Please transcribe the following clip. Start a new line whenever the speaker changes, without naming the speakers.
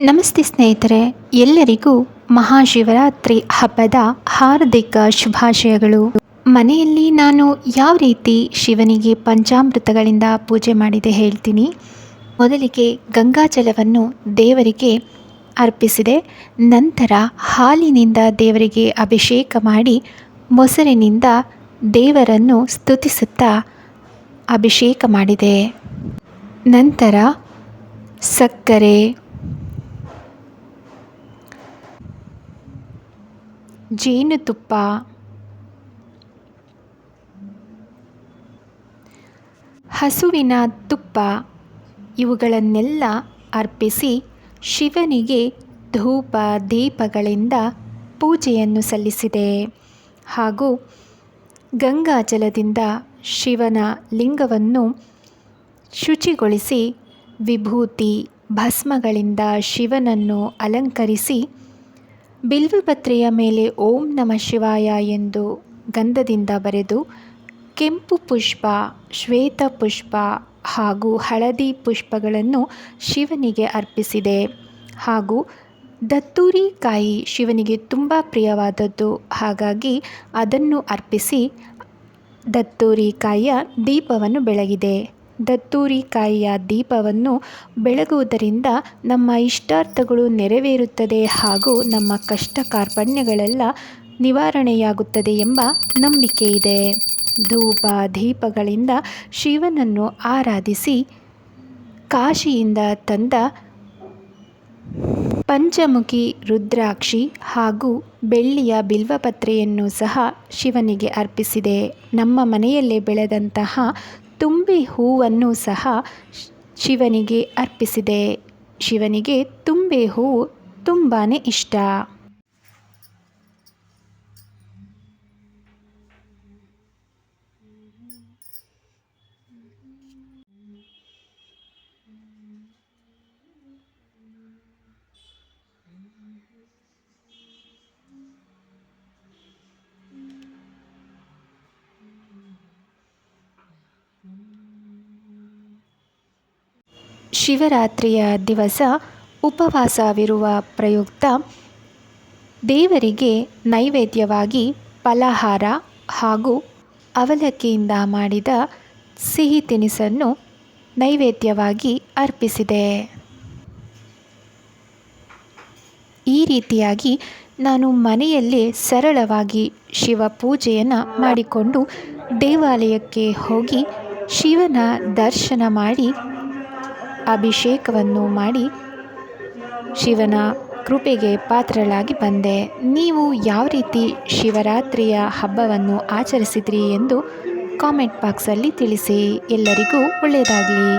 ನಮಸ್ತೆ ಸ್ನೇಹಿತರೆ, ಎಲ್ಲರಿಗೂ ಮಹಾಶಿವರಾತ್ರಿ ಹಬ್ಬದ ಹಾರ್ದಿಕ ಶುಭಾಶಯಗಳು. ಮನೆಯಲ್ಲಿ ನಾನು ಯಾವ ರೀತಿ ಶಿವನಿಗೆ ಪಂಚಾಮೃತಗಳಿಂದ ಪೂಜೆ ಮಾಡಿದೆ ಹೇಳ್ತೀನಿ. ಮೊದಲಿಗೆ ಗಂಗಾಜಲವನ್ನು ದೇವರಿಗೆ ಅರ್ಪಿಸಿದೆ. ನಂತರ ಹಾಲಿನಿಂದ ದೇವರಿಗೆ ಅಭಿಷೇಕ ಮಾಡಿ ಮೊಸರಿನಿಂದ ದೇವರನ್ನು ಸ್ತುತಿಸುತ್ತಾ ಅಭಿಷೇಕ ಮಾಡಿದೆ. ನಂತರ ಸಕ್ಕರೆ ಜೇನುತುಪ್ಪ ಹಸುವಿನ ತುಪ್ಪ. ಇವುಗಳನ್ನೆಲ್ಲ ಅರ್ಪಿಸಿ ಶಿವನಿಗೆ ಧೂಪ ದೀಪಗಳಿಂದ ಪೂಜೆಯನ್ನು ಸಲ್ಲಿಸಿದೆ. ಹಾಗೂ ಗಂಗಾಜಲದಿಂದ ಶಿವನ ಲಿಂಗವನ್ನು ಶುಚಿಗೊಳಿಸಿ ವಿಭೂತಿ, ಭಸ್ಮಗಳಿಂದ ಶಿವನನ್ನು ಅಲಂಕರಿಸಿ ಬಿಲ್ವಪತ್ರೆಯ ಮೇಲೆ ಓಂ ನಮ ಶಿವಾಯ ಎಂದು ಗಂಧದಿಂದ ಬರೆದು ಕೆಂಪು ಪುಷ್ಪ, ಶ್ವೇತ ಪುಷ್ಪ ಹಾಗೂ ಹಳದಿ ಪುಷ್ಪಗಳನ್ನು ಶಿವನಿಗೆ ಅರ್ಪಿಸಿದೆ. ಹಾಗೂ ದತ್ತೂರಿ ಕಾಯಿ ಶಿವನಿಗೆ ತುಂಬ ಪ್ರಿಯವಾದದ್ದು. ಹಾಗಾಗಿ ಅದನ್ನು ಅರ್ಪಿಸಿ ದತ್ತೂರಿ ಕಾಯಿಯ ದೀಪವನ್ನು ಬೆಳಗಿದೆ. ದತ್ತೂರಿ ಕಾಯಿಯ ದೀಪವನ್ನು ಬೆಳಗುವುದರಿಂದ ನಮ್ಮ ಇಷ್ಟಾರ್ಥಗಳು ನೆರವೇರುತ್ತದೆ ಹಾಗೂ ನಮ್ಮ ಕಷ್ಟ ಕಾರ್ಪಣ್ಯಗಳೆಲ್ಲ ನಿವಾರಣೆಯಾಗುತ್ತದೆ ಎಂಬ ನಂಬಿಕೆ ಇದೆ. ಧೂಪ ದೀಪಗಳಿಂದ ಶಿವನನ್ನು ಆರಾಧಿಸಿ ಕಾಶಿಯಿಂದ ತಂದ ಪಂಚಮುಖಿ ರುದ್ರಾಕ್ಷಿ ಹಾಗೂ ಬೆಳ್ಳಿಯ ಬಿಲ್ವಪತ್ರೆಯನ್ನು ಸಹ ಶಿವನಿಗೆ ಅರ್ಪಿಸಿದೆ. ನಮ್ಮ ಮನೆಯಲ್ಲೇ ಬೆಳೆದಂತಹ ತುಂಬೆ ಹೂವನ್ನು ಸಹ ಶಿವನಿಗೆ ಅರ್ಪಿಸಿದೆ. ಶಿವನಿಗೆ ತುಂಬೆ ಹೂವು ತುಂಬಾ ಇಷ್ಟ. ಶಿವರಾತ್ರಿಯ ದಿವಸ ಉಪವಾಸವಿರುವ ಪ್ರಯುಕ್ತ ದೇವರಿಗೆ ನೈವೇದ್ಯವಾಗಿ ಫಲಹಾರ ಹಾಗೂ ಅವಲಕ್ಕಿಯಿಂದ ಮಾಡಿದ ಸಿಹಿ ತಿನಿಸನ್ನು ನೈವೇದ್ಯವಾಗಿ ಅರ್ಪಿಸಿದೆ. ಈ ರೀತಿಯಾಗಿ ನಾನು ಮನೆಯಲ್ಲೇ ಸರಳವಾಗಿ ಶಿವ ಪೂಜೆಯನ್ನು ಮಾಡಿಕೊಂಡು ದೇವಾಲಯಕ್ಕೆ ಹೋಗಿ ಶಿವನ ದರ್ಶನ ಮಾಡಿ, ಅಭಿಷೇಕವನ್ನು ಮಾಡಿ ಶಿವನ ಕೃಪೆಗೆ ಪಾತ್ರಳಾಗಿ ಬಂದೆ. ನೀವು ಯಾವ ರೀತಿ ಶಿವರಾತ್ರಿಯ ಹಬ್ಬವನ್ನು ಆಚರಿಸಿದ್ರಿ ಎಂದು ಕಾಮೆಂಟ್ ಬಾಕ್ಸಲ್ಲಿ ತಿಳಿಸಿ. ಎಲ್ಲರಿಗೂ ಒಳ್ಳೆಯದಾಗಲಿ.